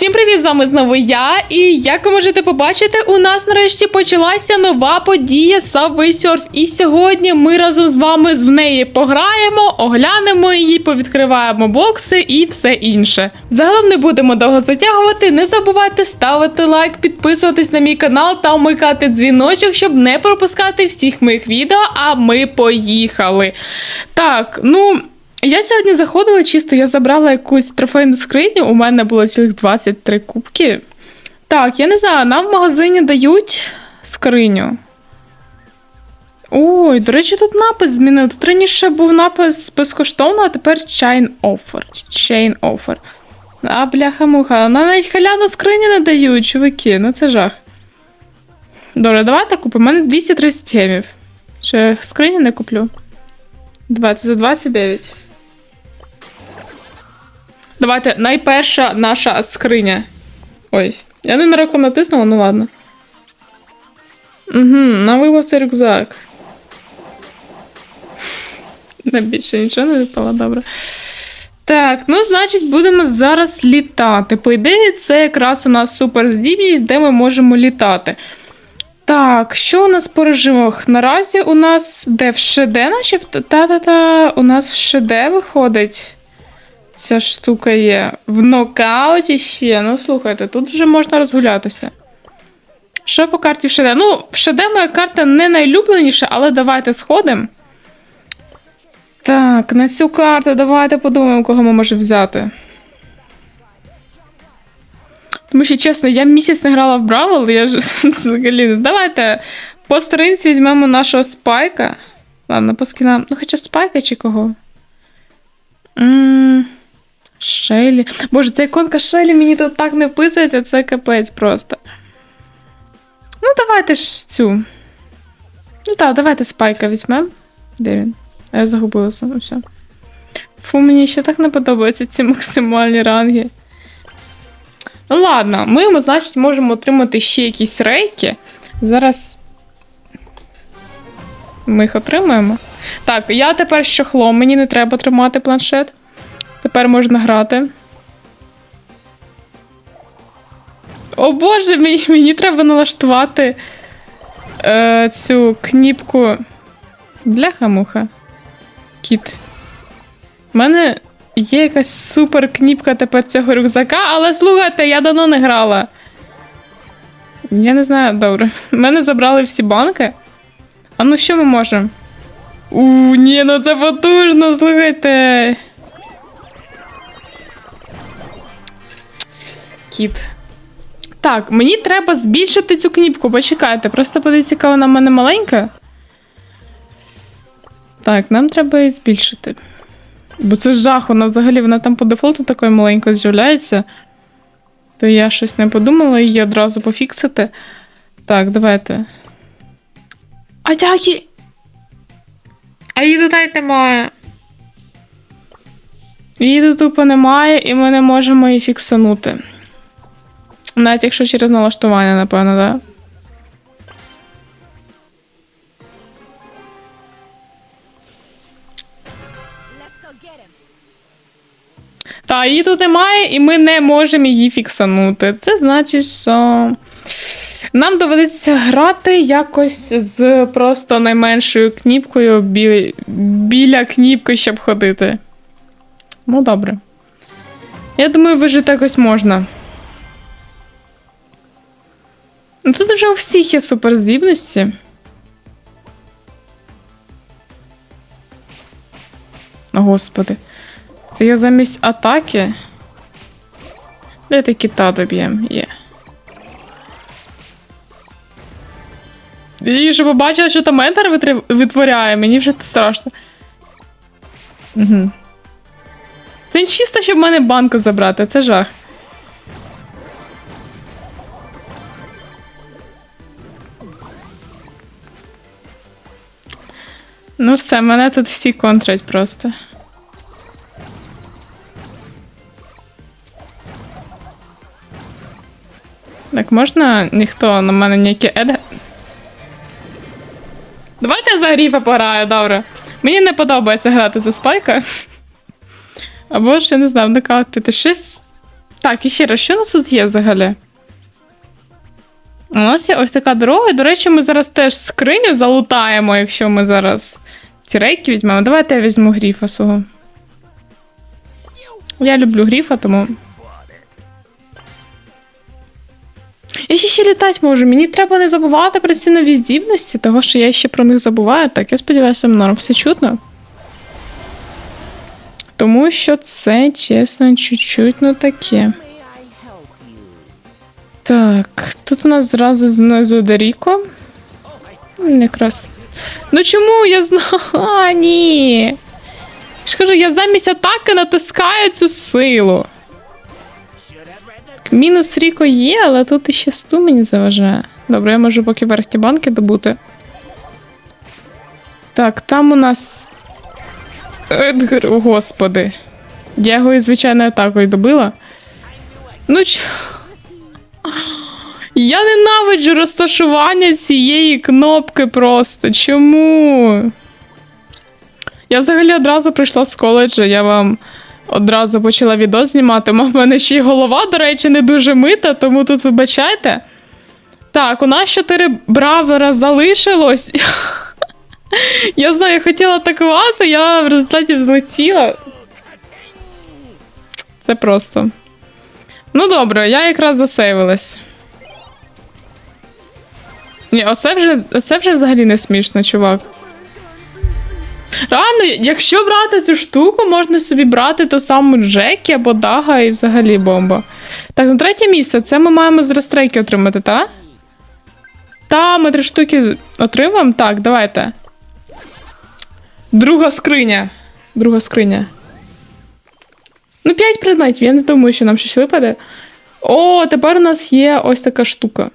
Всім привіт! З вами знову я. І як ви можете побачити, у нас нарешті почалася нова подія Subway Surf. І сьогодні ми разом з вами в неї пограємо, оглянемо її, повідкриваємо бокси і все інше. Загалом не будемо довго затягувати. Не забувайте ставити лайк, підписуватись на мій канал та вмикати дзвіночок, щоб не пропускати всіх моїх відео. А ми поїхали. Так, ну. Я сьогодні заходила чисто, я забрала якусь трофейну скриню, у мене було цілих 23 кубки. Так, я не знаю, нам в магазині дають скриню. Ой, до речі, тут напис змінив. Тут раніше був напис безкоштовно, а тепер chain offer. Chain offer. А, бляха-муха, нам навіть халявну скриню не дають, чуваки, ну це жах. Добре, давайте купимо. У мене 230 гемів. Ще скриню не куплю. Давайте за 29. Давайте найперша наша скриня. Ой, я не на руку натиснула, ну ладно. Угу, нам вивався рюкзак. Не більше нічого не випало, добре. Так, ну, значить, будемо зараз літати. По ідеї, це якраз у нас суперздібність, де ми можемо літати. Так, що у нас по режимах? Наразі у нас де в ШД, начебто? Та-та-та, у нас в ШД виходить. Ця штука є. В нокауті ще. Ну, слухайте, тут вже можна розгулятися. Що по карті в ШД? Ну, в ШД моя карта не найлюбленіша, але давайте сходимо. Так, на цю карту давайте подумаємо, кого ми можемо взяти. Тому що, чесно, я місяць не грала в Бравл, я ж взагалі. Давайте по старинці візьмемо нашого спайка. Ладно, по скінам. Ну, хоча спайка чи кого? м Шелі. Боже, ця іконка Шелі мені тут так не вписується, це капець просто. Ну, давайте ж цю. Ну так, давайте спайка візьмемо. Де він? А Я загубилася, ну все. Фу, мені ще так не подобаються ці максимальні ранги. Ну ладно, ми, значить, можемо отримати ще якісь рейки. Зараз ми їх отримаємо. Так, я тепер з мені не треба тримати планшет. Тепер можна грати. О боже, мені, мені треба налаштувати е, цю кніпку. Бляха-муха. Кіт. У мене є якась супер кніпка тепер цього рюкзака, але слухайте, я давно не грала. Я не знаю, добре. Мене забрали всі банки. А ну що ми можемо? У, ні, ну це потужно, слухайте. Кіт. Так, мені треба збільшити цю кніпку, почекайте. Просто подивіться, яка вона в мене маленька. Так, нам треба її збільшити. Бо це жах, вона взагалі вона там по дефолту такою маленькою з'являється. То я щось не подумала її одразу пофіксити. Так, давайте. А як її... А її тут навіть немає. Її тут тупо немає, і ми не можемо її фіксанути. Навіть якщо через налаштування, напевно, так? Да? Та, її тут немає, і ми не можемо її фіксанути. Це значить, що нам доведеться грати якось з просто найменшою кніпкою біля, біля кніпки, щоб ходити. Ну, добре. Я думаю, вижити якось можна. Ну, Тут вже у всіх є суперздібності. Господи. Це я замість атаки. Де кита доб'єм? Є. І щоб побачила, що там ентер витри- витворяє, мені вже страшно. Угу. Це чисто, щоб в мене банку забрати, це жах. Ну все, мене тут всі контрять просто. Так, можна ніхто на мене ніякі еде. Давайте я за гріфа пограю, добре. Мені не подобається грати за спайка. Або ж я не знаю, нокаут піти щось. Так, і ще раз, що у нас тут є взагалі? У нас є ось така дорога. І, до речі, ми зараз теж скриню залутаємо, якщо ми зараз ці рейки візьмемо. Давайте я візьму гріфа свого. Я люблю гріфа, тому. Я ще ще літати можу. Мені треба не забувати про ці нові здібності, того що я ще про них забуваю. Так, я сподіваюся, норм все чутно. Тому що це, чесно, чуть-чуть не таке. Так, тут у нас зразу знизу Деріко. М, Якраз. Ну чому я знаю? А, ні. Я ж кажу, я замість атаки натискаю цю силу. Мінус Ріко є, але тут іще сту мені заважає. Добре, я можу поки верхні банки добути. Так, там у нас. Едгар, о, господи. Я його і звичайною атакою добила. Ну ч. Я ненавиджу розташування цієї кнопки просто. Чому? Я взагалі одразу прийшла з коледжу, я вам одразу почала відео знімати. У мене ще й голова, до речі, не дуже мита, тому тут вибачайте. Так, у нас чотири бравера залишилось. Я знаю, я хотіла атакувати, я в результаті взлетіла. Це просто. Ну добре, я якраз засейвилась. Ні, оце вже, оце вже взагалі не смішно, чувак. Реально, якщо брати цю штуку, можна собі брати ту саму Джекі або Дага і взагалі бомба. Так, на третє місце це ми маємо з рестрейки отримати, так? Та, ми три штуки отримаємо. Так, давайте. Друга скриня. Друга скриня. Ну, 5 предметів, я не думаю, що нам щось випаде. О, тепер у нас є ось така штука.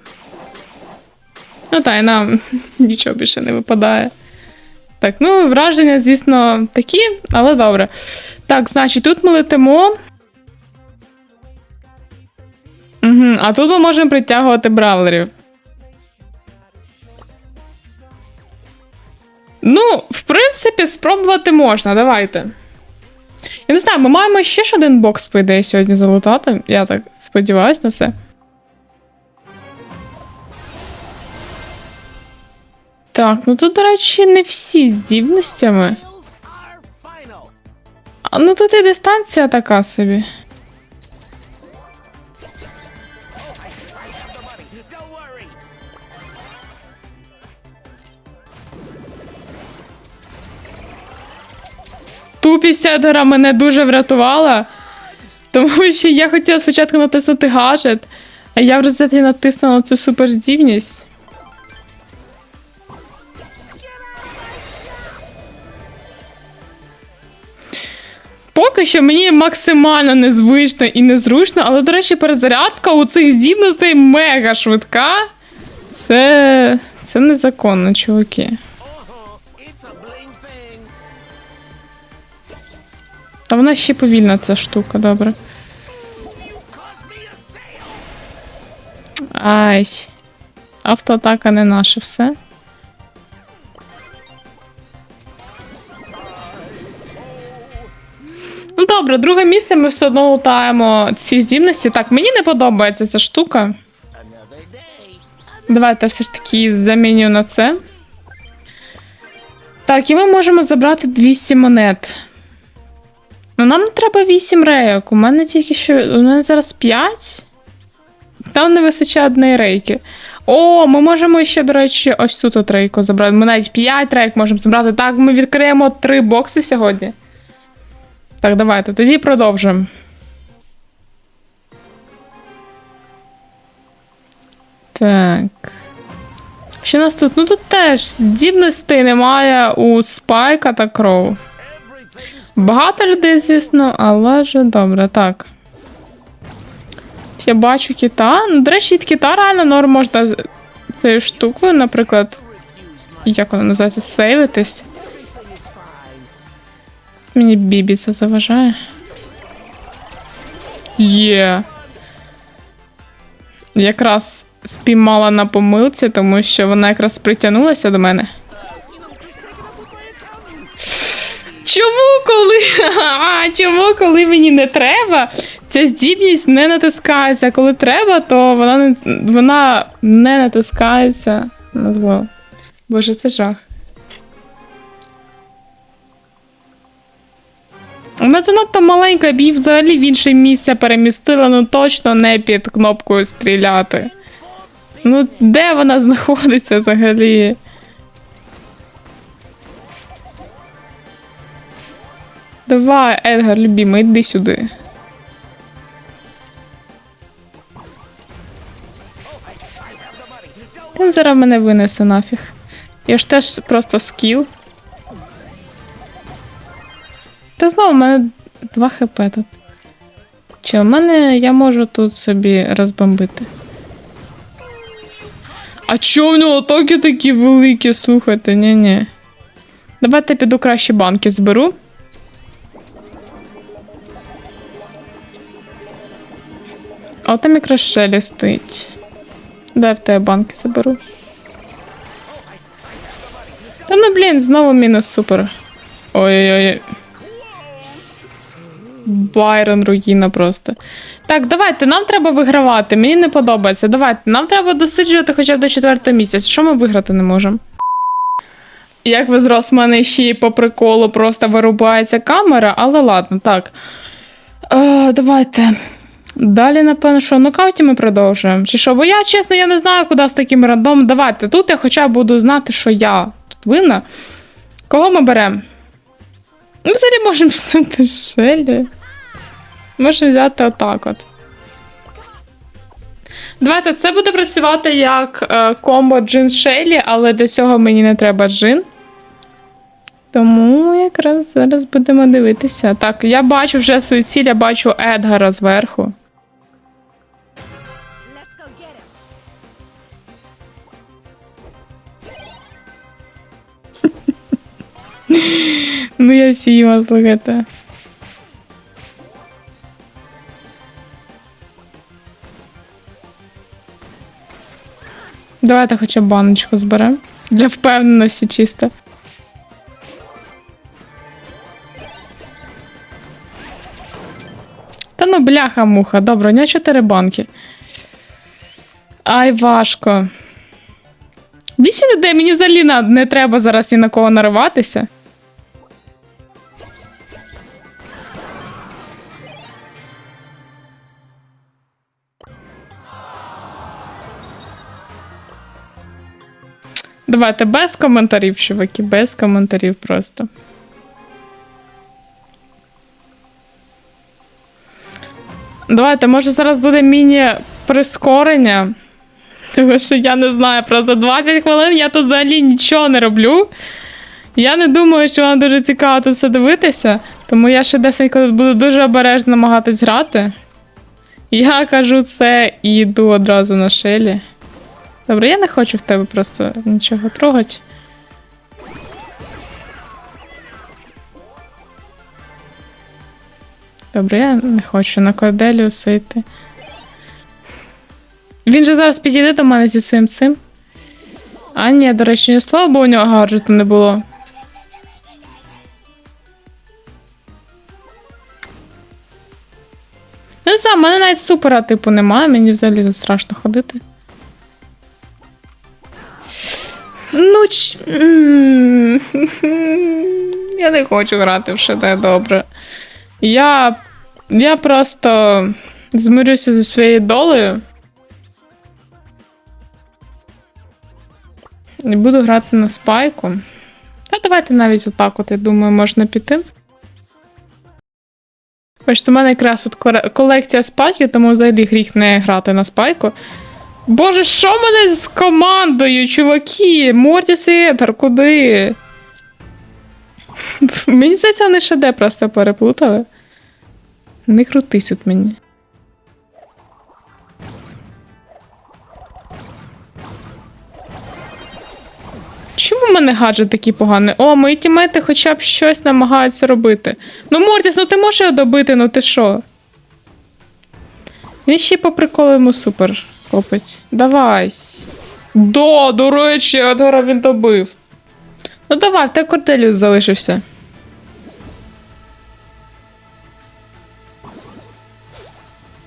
Ну та й нам нічого більше не випадає. Так, ну, враження, звісно, такі, але добре. Так, значить, тут ми летимо. Угу, а тут ми можемо притягувати бравлерів. Ну, в принципі, спробувати можна, давайте. Я не знаю, ми маємо ще ж один бокс, по ідеї, сьогодні залутати. Я так сподіваюся на це. Так, ну тут, до речі, не всі здібностями. А, ну тут і дистанція така собі. Тупість Едгара мене дуже врятувала, тому що я хотіла спочатку натиснути гаджет, а я в результаті натиснула цю суперздібність. Поки що мені максимально незвично і незручно, але, до речі, перезарядка у цих здібностей мега швидка. Це. Це незаконно, чуваки. Та вона ще повільна, ця штука, добре. Ай. Автоатака не наше все. Добре, друге місце ми все одно лутаємо ці здібності. Так, мені не подобається ця штука. Давайте все ж таки заміню на це. Так, і ми можемо забрати 200 монет. Ну, нам не треба 8 рейок. У мене тільки що. У мене зараз 5. Там не вистачає однієї рейки. О, ми можемо ще, до речі, ось тут от рейку забрати. Ми навіть 5 рейк можемо забрати. Так, ми відкриємо 3 бокси сьогодні. Так, давайте, тоді продовжимо. Так. Що нас тут? Ну тут теж здібностей немає у Спайка та Кроу. Багато людей, звісно, але ж добре, так. Я бачу кита. Ну, до речі, кита реально норм можна цією штукою, наприклад, як вона називається, сейвитись. Мені Бібі це заважає. Є. Якраз спіймала на помилці, тому що вона якраз притягнулася до мене. Чому коли? А, чому коли мені не треба? Ця здібність не натискається. Коли треба, то вона не, вона не натискається на. Боже, це жах. Вона занадто маленька, б її взагалі в інше місце перемістила, ну точно не під кнопкою стріляти. Ну, де вона знаходиться взагалі? Давай, Едгар, любимий, йди сюди. Він зараз мене винесе нафіг. Я ж теж просто скіл. Та знову в мене 2 хп тут. Чи в мене я можу тут собі розбомбити? А чо в нього токи такі великі, слухайте, ні-ні. Давайте піду краще банки зберу. А там якраз Шелі стоїть. Дай в тебе банки заберу. Та ну блін, знову мінус супер. Ой-ой-ой. Байрон руїна просто. Так, давайте, нам треба вигравати. Мені не подобається. Давайте, нам треба досліджувати хоча б до четвертого місяця. Що ми виграти не можемо? Як ви зрос, в мене ще й по приколу просто вирубається камера, але ладно, так. Е, давайте. Далі, напевно, що нокауті ми продовжуємо. Чи що? Бо я, чесно, я не знаю, куди з таким рандомом. Давайте. Тут я хоча б буду знати, що я тут винна. Кого ми беремо? Ну, взагалі можемо взяти Шелі. Можемо взяти отак от. Давайте, це буде працювати як е, комбо джин Шелі, але для цього мені не треба джин. Тому якраз зараз будемо дивитися. Так, я бачу вже свою ціль, я бачу Едгара зверху. Ну, я сіла, слухайте. Давайте хоча б баночку зберемо. Для впевненості чисто. Та ну бляха-муха, добре, у нього чотири банки. Ай, важко. Вісім людей, мені взагалі не треба зараз ні на кого нариватися. Давайте без коментарів, чуваки, без коментарів просто. Давайте, може зараз буде міні-прискорення. Тому що я не знаю, просто 20 хвилин я тут взагалі нічого не роблю. Я не думаю, що вам дуже цікаво тут все дивитися, тому я ще десенько буду дуже обережно намагатись грати. Я кажу це і йду одразу на шелі. Добре, я не хочу в тебе просто нічого трогати. Добре, я не хочу на Корделіуса йти. Він же зараз підійде до мене зі своїм цим. А, ні, до речі, ні слава, бо у нього гаджету не було. Ну, не знаю, в мене навіть супера, типу, немає, мені взагалі страшно ходити. Ну, ч... я не хочу грати в ШД добре. Я. Я просто змирюся зі своєю долею. І буду грати на спайку. Та давайте навіть отак, от, я думаю, можна піти. Бачите, у мене якраз коре- колекція спайків, тому взагалі гріх не грати на спайку. Боже, що мене з командою, чуваки? Мортіс і Едгар, куди? Мені здається, вони ШД просто переплутали. Не крутись тут мені. Чому в мене гаджет такий поганий? О, мої тімейти хоча б щось намагаються робити. Ну, Мортіс, ну ти можеш його добити, ну ти що? Він ще по приколу йому супер копить. Давай. Да, до речі, Едгара він добив. Ну давай, тебе Корделіус залишився.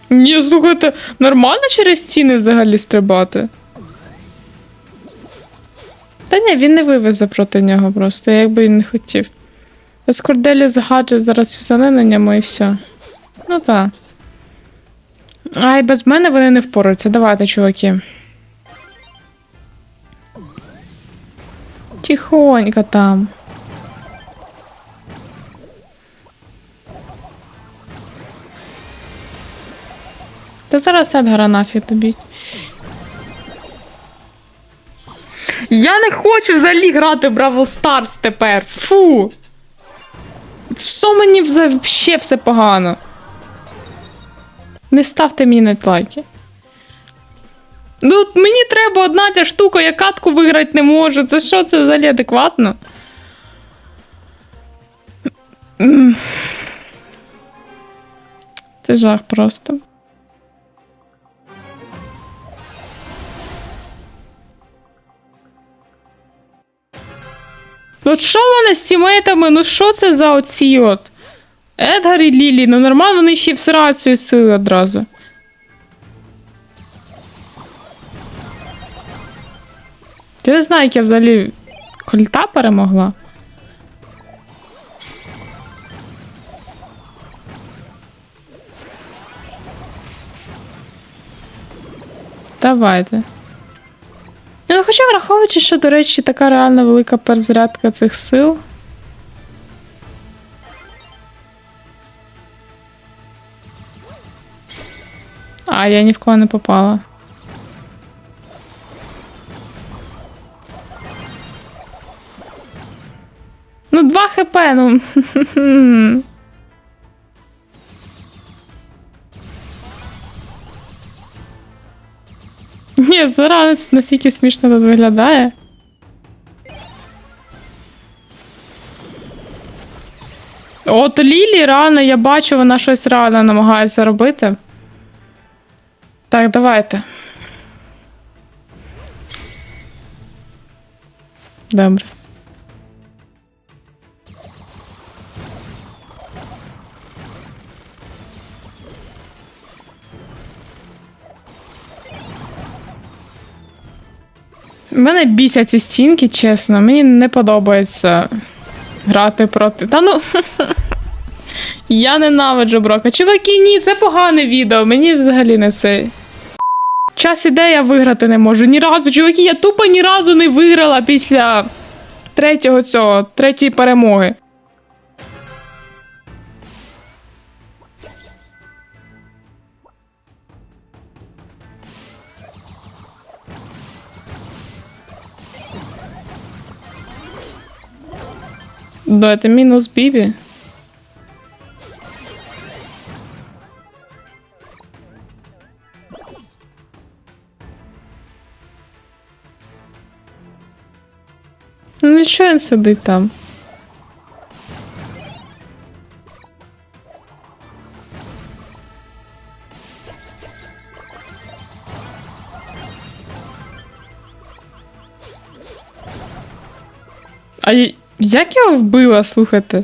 Ні, слухайте, нормально через стіни взагалі стрибати? Та ні, він не вивезе проти нього просто, як би він не хотів. Скорделі згаджує зараз юзане на ньому і все. Ну так. Ай, без мене вони не впораються. Давайте, чуваки. Тихонько там. Та зараз Едгара нафіг тобі. Я не хочу взагалі грати в Бравл Старс тепер. Фу. Що мені взагалі все погано? Не ставте мені навіть лайки. Ну, мені треба одна ця штука, я катку виграти не можу. Це що, це взагалі адекватно? Це жах просто. Ну от що в мене з тімейтами? Ну що це за оці от? Едгар і Лілі, ну нормально вони ще й всирають свої сили одразу. Я не знаю, як я взагалі кольта перемогла. Давайте. Ну, хоча враховуючи, що, до речі, така реально велика перезарядка цих сил. А, я ні в кого не попала. Ну, 2 хп, ну. Ні, зараз настільки смішно тут виглядає. От Лілі реально, я бачу, вона щось реально намагається робити. Так, давайте. Добре. Мене бісять ці стінки, чесно. Мені не подобається грати проти. Та ну. Я ненавиджу Брока. Чуваки, ні, це погане відео. Мені взагалі не цей. Час іде, я виграти не можу. Ні разу, чуваки, я тупо ні разу не виграла після третього цього, третьої перемоги. Давайте мінус Бібі. Ну нічого він сидить там. А як його вбила, слухайте?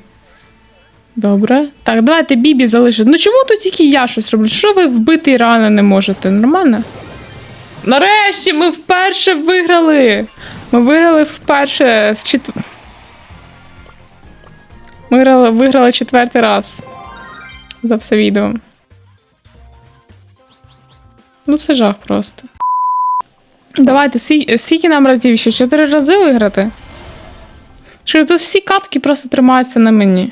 Добре. Так, давайте Бібі залишити. Ну чому тут тільки я щось роблю? Що ви вбити реально не можете? Нормально? Нарешті ми вперше виграли. Ми виграли вперше в чет... Ми виграли, виграли четвертий раз за все відео. Ну, це жах просто. Давайте, скільки нам разів ще? Чотири рази виграти? Що тут всі катки просто тримаються на мені.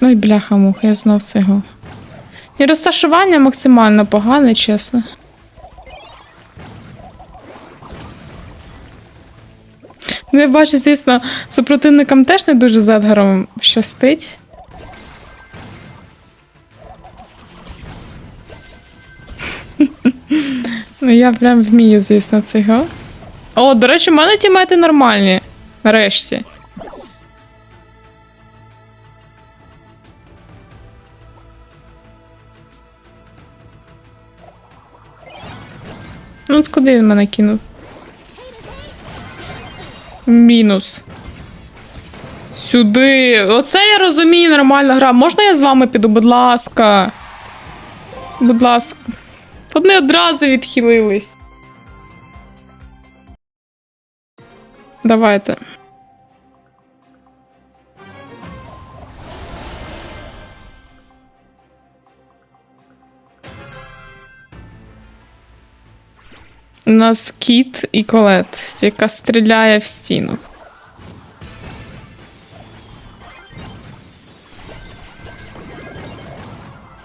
Ой, бляха муха, я знов цього. І розташування максимально погане, чесно. Ну, я бачу, звісно, супротивникам теж не дуже з Едгаром щастить. Ну, я прям вмію, звісно, цього. О, до речі, в мене тімети нормальні. Нарешті. Ну, куди він мене кинув? Мінус. Сюди. Оце я розумію, нормальна гра. Можна я з вами піду, будь ласка. Будь ласка. Вони одразу відхилились. Давайте. У нас кіт і колет, яка стріляє в стіну.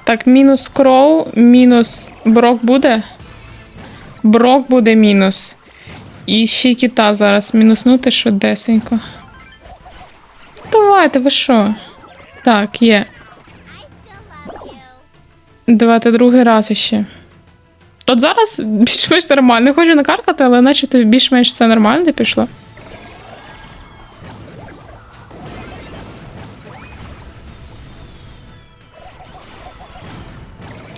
Так, мінус кроу, мінус брок буде. Брок буде мінус. І ще кіта зараз мінуснути швидесенько. Давайте, ви що? Так, є. Давайте другий раз іще. От зараз більш-менш нормально. Не хочу накаркати, але наче більш-менш все нормально пішло.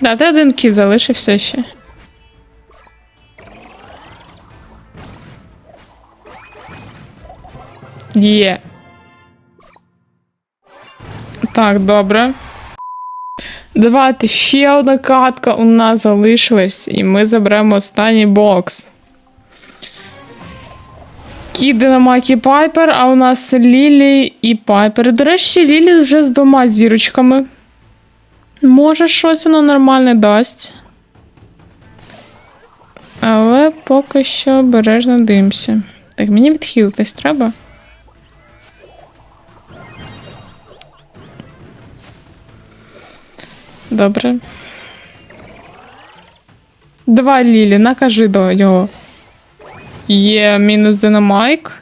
Да, ти один кіт залишився ще. Є. Так, добре. Давайте ще одна катка у нас залишилась, і ми заберемо останній бокс. Кіт Динамайк і Пайпер, а у нас Лілі і Пайпер. До речі, Лілі вже з двома зірочками. Може, щось воно нормальне дасть. Але поки що обережно дивимося. Так, мені відхилитись треба. Добре. Давай, Лілі, накажи до його. Є мінус динамайк.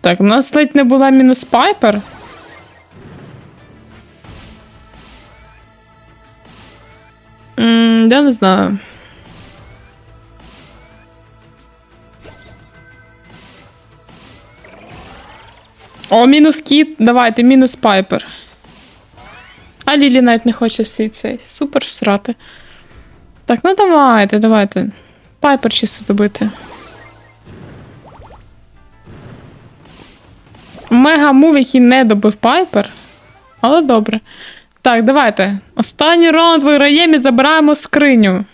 Так, у нас ледь не була мінус пайпер. Я не знаю. О, мінус кіт. Давайте, мінус пайпер. А Лілі навіть не хоче свій цей. Супер всрати. Так, ну давайте, давайте. Пайпер чисто добити. Мега мув, який не добив Пайпер. Але добре. Так, давайте. Останній раунд виграємо і забираємо скриню.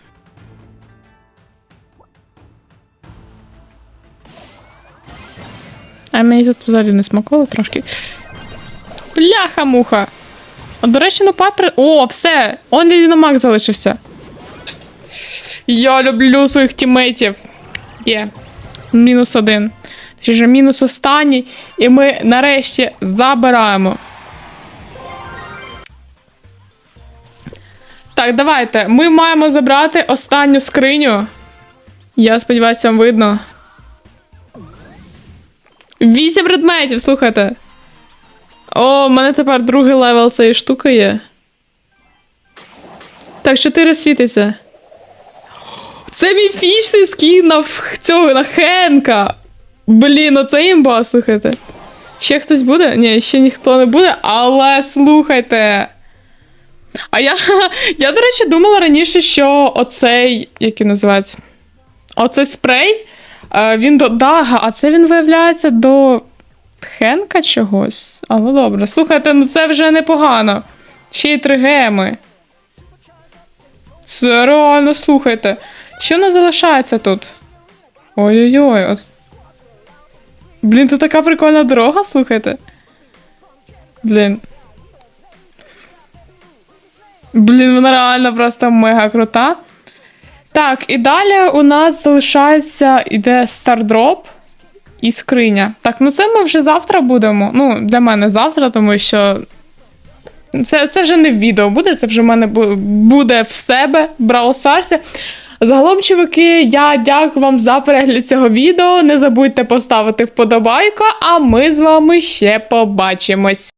А мені тут взагалі не смаколо трошки. Бляха-муха. А, До речі, ну папер. О, все! Он Ліномак залишився. Я люблю своїх тімейтів. Є. Мінус один. Точніше, мінус останній. І ми нарешті забираємо. Так, давайте. Ми маємо забрати останню скриню. Я сподіваюся, вам видно. Вісім предметів, слухайте. О, у мене тепер другий левел цієї штуки є. Так, чотири світиться. Це міфічний скін на цього на Хенка. Блін, оце імба, слухайте. Ще хтось буде? Ні, ще ніхто не буде, але слухайте. А я, я, до речі, думала раніше, що оцей, як він називається? Оцей спрей, е, він до Дага, а це він виявляється до Хенка чогось. Але добре. Слухайте, ну це вже непогано. Ще й три геми. Це реально, слухайте. Що не залишається тут? Ой-ой-ой. Ось. Блін, це така прикольна дорога, слухайте. Блін. Блін, вона реально просто мега крута. Так, і далі у нас залишається іде стардроп і скриня. Так, ну це ми вже завтра будемо. Ну, для мене завтра, тому що. Це, це вже не відео буде, це вже в мене буде в себе в Stars. Загалом, чуваки, я дякую вам за перегляд цього відео. Не забудьте поставити вподобайку, а ми з вами ще побачимось.